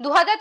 দু হাজার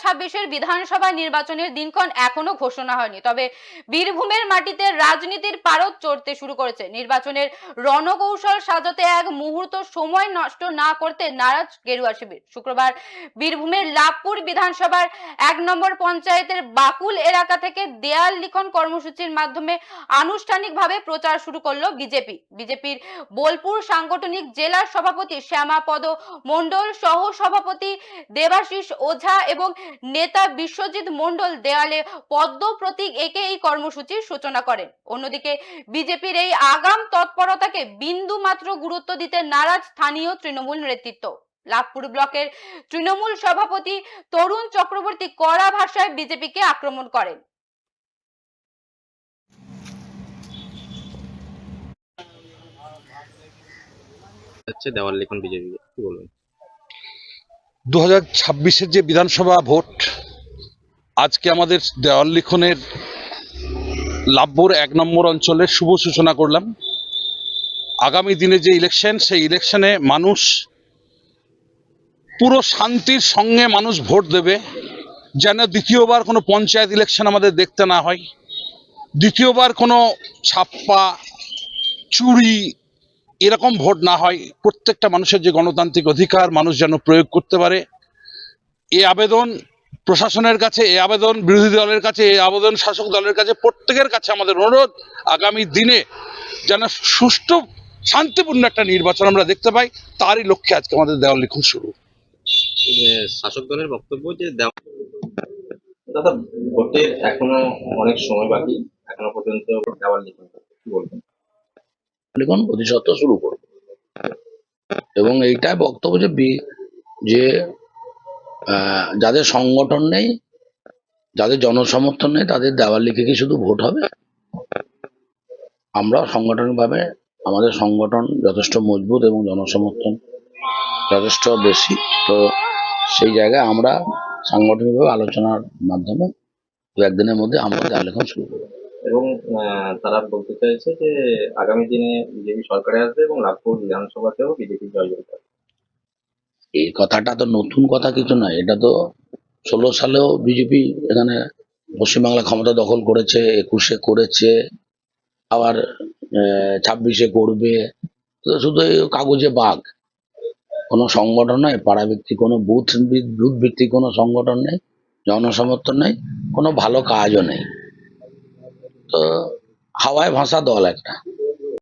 বিধানসভা নির্বাচনের দিনক্ষণ এখনও ঘোষণা হয়নি। তবে বীরভূমের মাটিতে রাজনীতির পারদ চড়তে শুরু করেছে। নির্বাচনের রণকৌশল সাজাতে এক মুহূর্ত সময় নষ্ট না করতে নারাজ গেরুয়া শিবির। শুক্রবার বীরভূমের লাভপুর বিধানসভার এক নম্বর পঞ্চায়েতের বাকুল এলাকা থেকে দেয়াল লিখন কর্মসূচির মাধ্যমে আনুষ্ঠানিকভাবে প্রচার শুরু করল বিজেপি। বিজেপির বোলপুর সাংগঠনিক জেলা সভাপতি শ্যামাপদ মণ্ডল সহ সভাপতি দেবাশিস ওঝা এবং নেতা বিশ্বজিৎ মণ্ডল দেয়ালে পদ্ম প্রতীক এঁকে এই কর্মসূচির সূচনা করেন। অন্যদিকে বিজেপির এই আগাম তৎপরতাকে বিন্দু মাত্র গুরুত্ব দিতে নারাজ স্থানীয় তৃণমূল নেতৃত্ব। লাভপুর ব্লকের তৃণমূল সভাপতি তরুণ চক্রবর্তী কড়া ভাষায় বিজেপিকে আক্রমণ করেন। হচ্ছে দেওয়াল লিখন বিজেপি কি। বলবেন? দু হাজার যে বিধানসভা ভোট, আজকে আমাদের দেওয়াল লিখনের লাভপুর এক নম্বর অঞ্চলের শুভ সূচনা করলাম। আগামী দিনে যে ইলেকশন, সেই ইলেকশনে মানুষ পুরো শান্তির সঙ্গে মানুষ ভোট দেবে। যেন দ্বিতীয়বার কোনো পঞ্চায়েত ইলেকশন আমাদের দেখতে না হয়। দ্বিতীয়বার কোনো ছাপ্পা, চুরি এরকম ভোট না হয়, প্রত্যেকটা মানুষের যে গণতান্ত্রিক অধিকার, মানুষ যেন প্রয়োগ করতে পারে। এ আবেদন প্রশাসনের কাছে, এ আবেদন বিরোধী দলের কাছে, এ আবেদন শাসক দলের কাছে, প্রত্যেকের কাছে আমাদের অনুরোধ, আগামী দিনে যেন সুষ্ঠু, শান্তিপূর্ণ একটা নির্বাচন আমরা দেখতে পাই, তারই লক্ষ্যে আজকে আমাদের দেওয়াল লিখন শুরু। শাসক দলের বক্তব্য যে দাদা, ভোটের এখনও অনেক সময় বাকি, এখনও পর্যন্ত দেওয়াল লিখন কি বলবেন? লিখন প্রতিশত শুরু করব। এবং এইটাই বক্তব্য যে যে যাদের সংগঠন নেই, যাদের জনসমর্থন নেই, তাদের দেওয়াল লিখে কি শুধু ভোট হবে? আমরা সাংগঠনিকভাবে আমাদের সংগঠন যথেষ্ট মজবুত এবং জনসমর্থন যথেষ্ট বেশি। তো সেই জায়গায় আমরা সাংগঠনিকভাবে আলোচনার মাধ্যমে দু একদিনের মধ্যে আমরা লিখন শুরু করব। এবং তারা বলতে চাইছে যে, আগামী দিনে বিজেপি সরকারে আসবে এবং লাভপুর বিধানসভাতেও বিজেপি জয় করবে। এই কথাটা তো নতুন কথা কিছু নয়। এটা তো ষোলো সালেও বিজেপি এখানে পশ্চিমবাংলা ক্ষমতা দখল করেছে, একুশে করেছে, আবার ছাব্বিশে করবে। শুধু কাগজে বাঘ। কোনো সংগঠন নয়, পাড়া কোনো বুথ বুথ ভিত্তিক কোনো সংগঠন নেই, জনসমর্থন নেই, কোনো ভালো কাজও নেই। তো হাওয়ায় ভাষা দল একটা